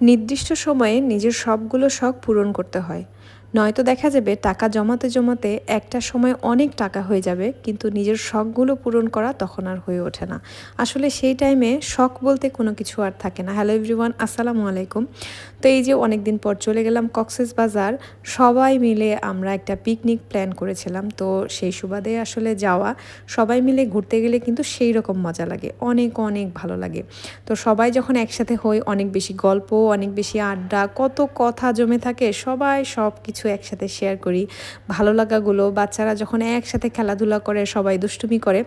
নির্দিষ্ট সময়ে নিজের সবগুলো শখ পূরণ করতে হয়। নয়তো দেখা যাবে টাকা জমাতে জমাতে একটা সময় অনেক টাকা হয়ে যাবে, কিন্তু নিজের শখগুলো পূরণ করা তখন আর হয়ে ওঠে না। আসলে সেই টাইমে শখ বলতে কোনো কিছু আর থাকে না। হ্যালো এভরিওয়ান আসসালামু আলাইকুম। তো এই যে অনেক দিন পর চলে গেলাম কক্সেস বাজার সবাই মিলে আমরা একটা পিকনিক প্ল্যান করেছিলাম। তো সেই সুবাদে আসলে যাওয়া, সবাই মিলে ঘুরতে গেলে কিন্তু সেই রকম মজা লাগে। অনেক অনেক ভালো লাগে। তো সবাই যখন একসাথে হই, অনেক বেশি গল্প, অনেক বেশি আড্ডা, কত কথা জমে থাকে, সবাই সব কিছু একসাথে শেয়ার করি। ভালো লাগাগুলো, বাচ্চারা যখন একসাথে খেলাধুলা করে, সবাই দুষ্টুমি করে,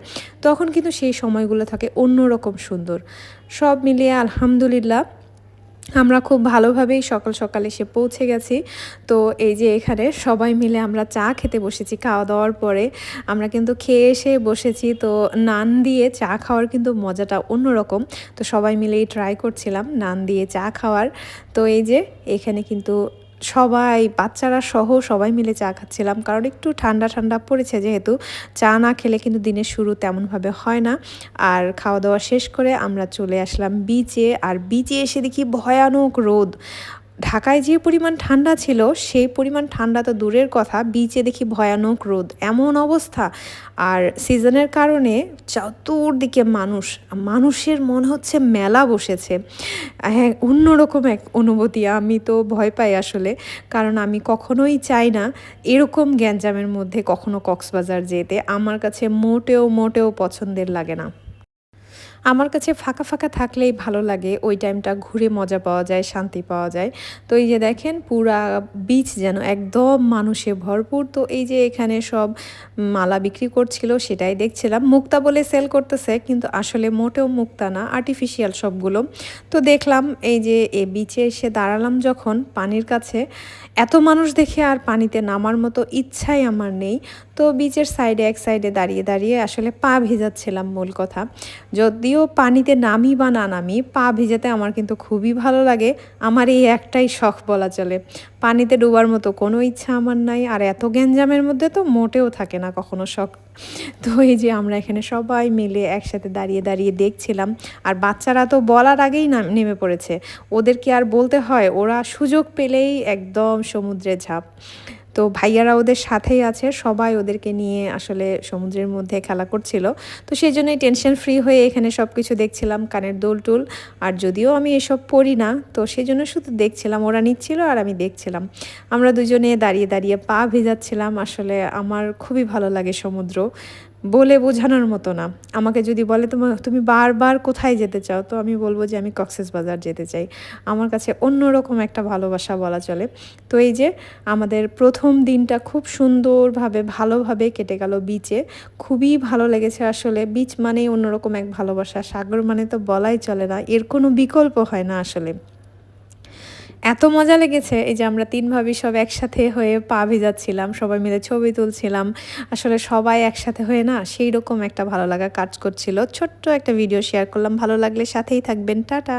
তখন কিন্তু সেই সময়গুলো থাকে অন্যরকম সুন্দর। সব মিলিয়ে আলহামদুলিল্লাহ, আমরা খুব ভালোভাবেই সকাল সকালে এসে পৌঁছে গেছি। তো এই যে এখানে সবাই মিলে আমরা চা খেতে বসেছি। খাওয়া দাওয়ার পরে আমরা কিন্তু খেয়ে এসে বসেছি। তো নান দিয়ে চা খাওয়ার কিন্তু মজাটা অন্যরকম। তো সবাই মিলেই ট্রাই করছিলাম নান দিয়ে চা খাওয়ার। তো এই যে এখানে কিন্তু সবাই, বাচ্চারা সহ সবাই মিলে চা খাচ্ছিলাম। কারণ একটু ঠান্ডা ঠান্ডা পড়েছে যেহেতু, চা না খেলে কিন্তু দিনের শুরু তেমনভাবে হয় না। আর খাওয়া দাওয়া শেষ করে আমরা চলে আসলাম বিচে আর বিচে এসে দেখি ভয়ানক রোদ। ঢাকায় যে পরিমাণ ঠান্ডা ছিল, সেই পরিমাণ ঠান্ডা তো দূরের কথা। বিচে দেখি ভয়ানক রোদ। এমন অবস্থা। আর সিজনের কারণে চতুর্দিকে মানুষ, মানুষের মনে হচ্ছে মেলা বসেছে। হ্যাঁ অন্যরকম এক অনুভূতি। আমি তো ভয় পাই আসলে। কারণ আমি কখনোই চাই না এরকম গ্যাঞ্জামের মধ্যে কখনো কক্সবাজার যেতে। আমার কাছে মোটেও মোটেও পছন্দের লাগে না। আমার কাছে ফাঁকা ফাঁকা থাকলেই ভালো লাগে। ওই টাইমটা ঘুরে মজা পাওয়া যায়, শান্তি পাওয়া যায়। তো এই যে দেখেন, পুরা বিচ যেন একদম মানুষে ভরপুর। তো এই যে এখানে সব মালা বিক্রি করছিল, সেটাই দেখছিলাম। মুক্তা বলে সেল করতেছে, কিন্তু আসলে মোটেও মুক্তা না আর্টিফিশিয়াল সবগুলো। তো দেখলাম এই যে এ বিচে এসে দাঁড়ালাম যখন পানির কাছে। এত মানুষ দেখে আর পানিতে নামার মতো ইচ্ছাই আমার নেই। তো বিচের সাইডে এক সাইডে দাঁড়িয়ে দাঁড়িয়ে আসলে পা ভেজাচ্ছিলাম মূল কথা। যদিও পানিতে নামি বা না নামি পা ভেজাতে আমার কিন্তু খুবই ভালো লাগে। আমার এই একটাই শখ বলা চলে। পানিতে ডোবার মতো কোনো ইচ্ছা আমার নাই আর এত গ্যাঞ্জামের মধ্যে তো মোটেও থাকে না কখনো শখ। তো এই যে আমরা এখানে সবাই মিলে একসাথে দাঁড়িয়ে দাঁড়িয়ে দেখছিলাম আর বাচ্চারা তো বলার আগেই নেমে পড়েছে। ওদেরকে আর বলতে হয়? ওরা সুযোগ পেলেই একদম সমুদ্রে ঝাঁপ। তো ভাইয়ারা ওদের সাথেই আছে, সবাই ওদেরকে নিয়ে আসলে সমুদ্রের মধ্যে খেলা করছিল। তো সেই জন্যই টেনশন ফ্রি হয়ে এখানে সব কিছু দেখছিলাম, কানের দোল টুল। আর যদিও আমি এসব পড়ি না, তো সেই জন্য শুধু দেখছিলাম, ওরা নিচ্ছিল আর আমি দেখছিলাম। আমরা দুজনে দাঁড়িয়ে দাঁড়িয়ে পা ভেজাচ্ছিলাম, আসলে আমার খুবই ভালো লাগে সমুদ্র। বলে বোঝানোর মতো না। আমাকে যদি বলে তোমার তুমি বারবার কোথায় যেতে চাও, তো আমি বলব যে আমি কক্সেস বাজার যেতে চাই। আমার কাছে অন্যরকম একটা ভালোবাসা বলা চলে। তো এই যে আমাদের প্রথম দিনটা খুব সুন্দরভাবে, ভালোভাবে কেটে গেল বিচে খুবই ভালো লেগেছে আসলে। বিচ মানেই অন্যরকম এক ভালোবাসা। সাগর মানে তো বলাই চলে না। এর কোনো বিকল্প হয় না আসলে। এত মজা লেগেছে এই যে আমরা তিন ভাবি সব একসাথে হয়ে পা ভিজাচ্ছিলাম, সবাই মিলে ছবি তুলছিলাম। আসলে সবাই একসাথে হয়ে না সেই রকম একটা ভালো লাগা কাজ করছিল। ছোট্ট একটা ভিডিও শেয়ার করলাম, ভালো লাগলে সাথেই থাকবেন। টাটা!